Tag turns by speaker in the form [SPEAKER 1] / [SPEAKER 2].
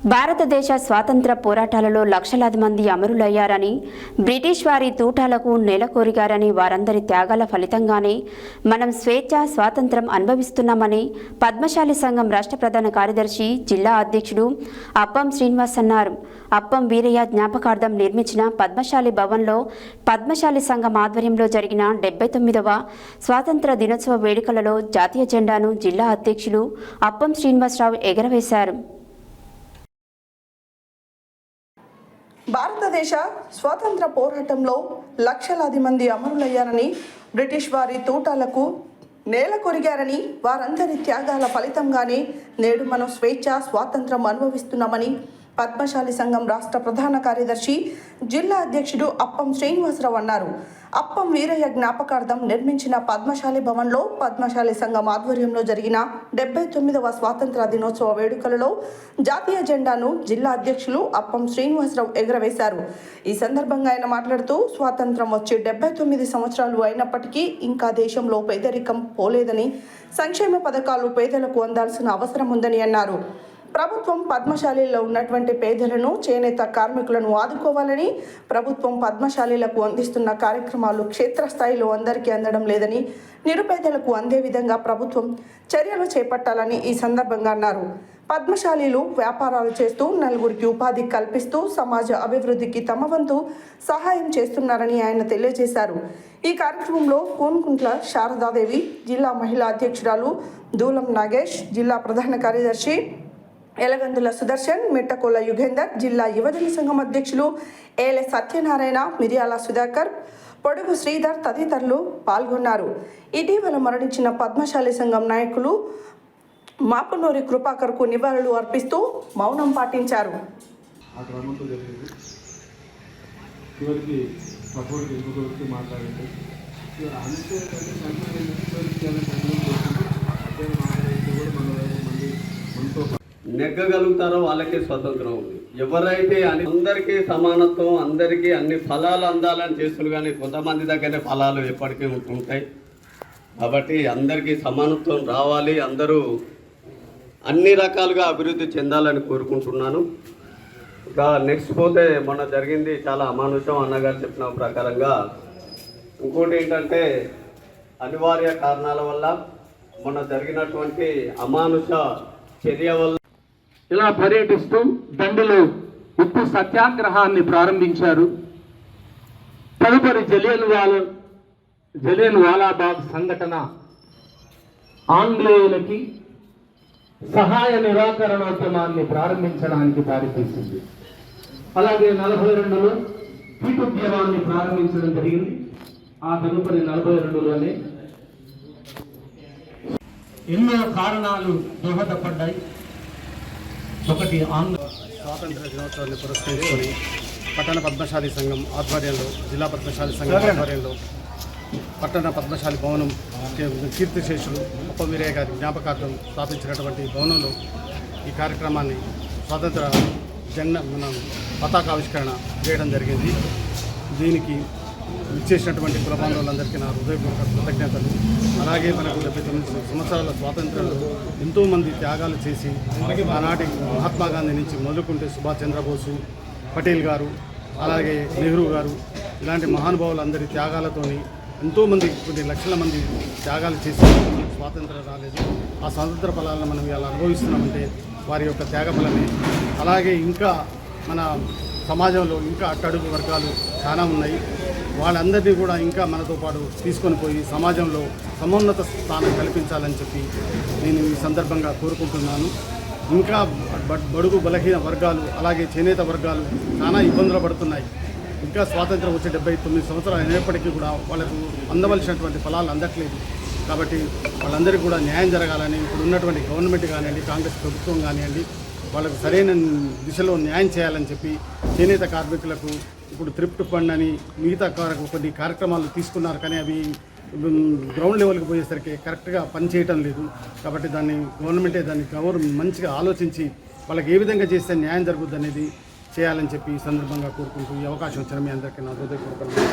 [SPEAKER 1] భారతదేశ స్వాతంత్ర పోరాటాలలో లక్షలాది మంది అమరులయ్యారని బ్రిటిష్ వారి తూటాలకు నెలకొరిగారని వారందరి త్యాగాల ఫలితంగానే మనం స్వేచ్ఛ స్వాతంత్రం అనుభవిస్తున్నామని పద్మశాలి సంఘం రాష్ట్ర ప్రధాన కార్యదర్శి జిల్లా అధ్యక్షుడు అప్పం శ్రీనివాస్ అన్నారు. అప్పం వీరయ్య జ్ఞాపకార్థం నిర్మించిన పద్మశాలి భవన్లో పద్మశాలి సంఘం ఆధ్వర్యంలో జరిగిన డెబ్బై తొమ్మిదవ స్వాతంత్ర దినోత్సవ వేడుకలలో జాతీయ జెండాను జిల్లా అధ్యక్షులు అప్పం శ్రీనివాసరావు ఎగరవేశారు.
[SPEAKER 2] భారతదేశ స్వాతంత్ర పోరాటంలో లక్షలాది మంది అమరులయ్యారని బ్రిటిష్ వారి తూటాలకు నేల కొరిగారని వారందరి త్యాగాల ఫలితంగానే నేడు మనం స్వేచ్ఛ స్వాతంత్రం అనుభవిస్తున్నామని పద్మశాలి సంఘం రాష్ట్ర ప్రధాన కార్యదర్శి జిల్లా అధ్యక్షుడు అప్పం శ్రీనివాసరావు అన్నారు. అప్పం వీరయ్య జ్ఞాపకార్థం నిర్మించిన పద్మశాలి భవన్లో పద్మశాలి సంఘం ఆధ్వర్యంలో జరిగిన డెబ్బై తొమ్మిదవ స్వాతంత్ర దినోత్సవ వేడుకలలో జాతీయ జెండాను జిల్లా అధ్యక్షులు అప్పం శ్రీనివాసరావు ఎగురవేశారు. ఈ సందర్భంగా ఆయన మాట్లాడుతూ స్వాతంత్రం వచ్చి డెబ్బై తొమ్మిది సంవత్సరాలు అయినప్పటికీ ఇంకా దేశంలో పేదరికం పోలేదని సంక్షేమ పథకాలు పేదలకు అందాల్సిన అవసరం ఉందని అన్నారు. ప్రభుత్వం పద్మశాలీలో ఉన్నటువంటి పేదలను చేనేత కార్మికులను ఆదుకోవాలని ప్రభుత్వం పద్మశాలీలకు అందిస్తున్న కార్యక్రమాలు క్షేత్రస్థాయిలో అందరికీ అందడం లేదని నిరుపేదలకు అందే విధంగా ప్రభుత్వం చర్యలు చేపట్టాలని ఈ సందర్భంగా అన్నారు. పద్మశాలీలు వ్యాపారాలు చేస్తూ నలుగురికి ఉపాధి కల్పిస్తూ సమాజ అభివృద్ధికి తమ వంతు సహాయం చేస్తున్నారని ఆయన తెలియజేశారు. ఈ కార్యక్రమంలో కోన్కుంట్ల శారదాదేవి జిల్లా మహిళా అధ్యక్షురాలు దూలం నాగేష్ జిల్లా ప్రధాన కార్యదర్శి ఎలగందుల సుదర్శన్ మిట్టకోల యుగేందర్ జిల్లా యువజన సంఘం అధ్యక్షులు ఏలె సత్యనారాయణ మిర్యాల సుధాకర్ పొడుగు శ్రీధర్ తదితరులు పాల్గొన్నారు. ఇటీవల మరణించిన పద్మశాలి సంఘం నాయకులు మాపనూరి కృపాకర్కు నివాళులు అర్పిస్తూ మౌనం పాటించారు.
[SPEAKER 3] ఆ
[SPEAKER 4] నెగ్గగలుగుతారో వాళ్ళకే స్వతంత్రం ఉంది. ఎవరైతే అని అందరికీ సమానత్వం అందరికీ అన్ని ఫలాలు అందాలని చేస్తున్నారు కానీ కొంతమంది దగ్గరే ఫలాలు ఎప్పటికీ ఉంటుంటాయి. కాబట్టి అందరికీ సమానత్వం రావాలి అందరూ అన్ని రకాలుగా అభివృద్ధి చెందాలని కోరుకుంటున్నాను. ఇంకా నెక్స్ట్ పోతే మొన్న జరిగింది చాలా అమానుషం అన్నగారు చెప్పిన ప్రకారంగా. ఇంకోటి ఏంటంటే అనివార్య కారణాల వల్ల మొన్న జరిగినటువంటి అమానుష చర్య వల్ల
[SPEAKER 5] ఇలా పర్యటిస్తూ దండిలో ఉప్పు సత్యాగ్రహాన్ని ప్రారంభించారు. తదుపరి జలియన్ వాల జలియన్ వాలాబాగ్ సంఘటన ఆంగ్లేయులకి సహాయ నిరాకరణోద్యమాన్ని ప్రారంభించడానికి దారితీసింది. అలాగే నలభై రెండులో హీట్ ఉద్యమాన్ని ప్రారంభించడం జరిగింది. ఆ తదుపరి నలభై రెండులోనే ఎన్నో కారణాలు దోహదపడ్డాయి. ఒకటి ఆంధ్ర
[SPEAKER 6] స్వాతంత్ర దినోత్సవాన్ని పురస్కరించుకొని పట్టణ పద్మశాలి సంఘం ఆధ్వర్యంలో జిల్లా పద్మశాలి సంఘం ఆధ్వర్యంలో పట్టణ పద్మశాలి భవనం కీర్తిశేషులు ఉప గారి జ్ఞాపకార్థం స్థాపించినటువంటి భవనంలో ఈ కార్యక్రమాన్ని స్వాతంత్ర జెండా మన పతాకావిష్కరణ చేయడం జరిగింది. దీనికి ఇచ్చేసినటువంటి కుల బాంధవులందరికీ నా హృదయపూర్వక కృతజ్ఞతలు. అలాగే మనకు డెబ్బై తొమ్మిది సంవత్సరాల స్వాతంత్రంలో ఎంతోమంది త్యాగాలు చేసి ఆనాటి మహాత్మా గాంధీ నుంచి మొదలుకుంటే సుభాష్ చంద్రబోసు పటేల్ గారు అలాగే నెహ్రూ గారు ఇలాంటి మహానుభావులందరి త్యాగాలతోని ఎంతోమంది కొన్ని లక్షల మంది త్యాగాలు చేసి స్వాతంత్రం రాలేదు. ఆ స్వాతంత్ర ఫలాలను మనం ఇలా అనుభవిస్తున్నామంటే వారి యొక్క త్యాగ ఫలమే. అలాగే ఇంకా మన సమాజంలో ఇంకా అట్టడుగు వర్గాలు చాలా ఉన్నాయి. వాళ్ళందరినీ కూడా ఇంకా మనతో పాటు తీసుకొని పోయి సమాజంలో సమున్నత స్థానం కల్పించాలని చెప్పి నేను ఈ సందర్భంగా కోరుకుంటున్నాను. ఇంకా బడుగు బలహీన వర్గాలు అలాగే చేనేత వర్గాలు చాలా ఇబ్బందులు పడుతున్నాయి. ఇంకా స్వాతంత్రం వచ్చే డెబ్బై తొమ్మిది సంవత్సరాలు అయినప్పటికీ కూడా వాళ్ళకు అందవలసినటువంటి ఫలాలు అందట్లేదు. కాబట్టి వాళ్ళందరికీ కూడా న్యాయం జరగాలని ఇప్పుడు ఉన్నటువంటి గవర్నమెంట్ కానివ్వండి కాంగ్రెస్ ప్రభుత్వం కానివ్వండి వాళ్ళకు సరైన దిశలో న్యాయం చేయాలని చెప్పి చేనేత కార్మికులకు ఇప్పుడు త్రిప్ట్ ఫండ్ అని మిగతా కార- కొన్ని కార్యక్రమాలు తీసుకున్నారు కానీ అవి గ్రౌండ్ లెవెల్కి పోయేసరికి కరెక్ట్గా పనిచేయటం లేదు. కాబట్టి దాన్ని గవర్నమెంటే దాన్ని గవర్నమెంట్ మంచిగా ఆలోచించి వాళ్ళకి ఏ విధంగా చేస్తే న్యాయం జరుగుద్ది అనేది చేయాలని చెప్పి ఈ సందర్భంగా కోరుకుంటూ ఈ అవకాశం వచ్చిన మీ అందరికీ నా హృదయపూర్వకంగా